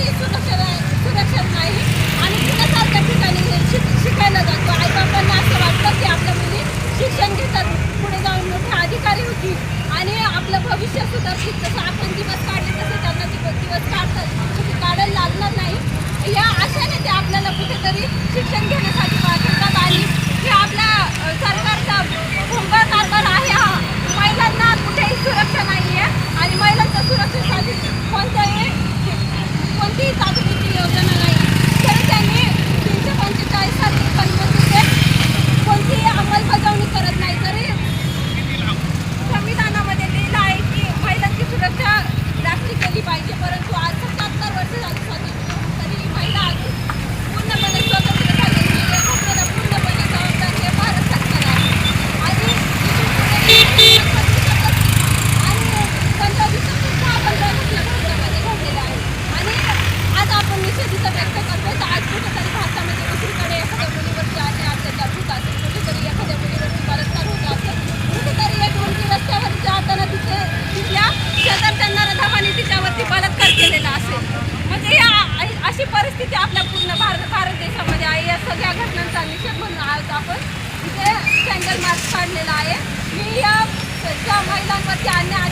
कुठेही नाही. आणि ठिकाणी शिक शिकायला जातो असं वाटतं की मुली शिक्षण पुढे जाऊन मोठे अधिकारी होती आणि आपलं आपण दिवस त्यांना दिवस दिवस काढतात. काढायला लागणार नाही. आपल्याला कुठेतरी शिक्षण घेण्यासाठी कमिशन म्हणून आज आपण इथे कॅन्डल मार्च काढलेला आहे. मी या महिलांवरती अन्याय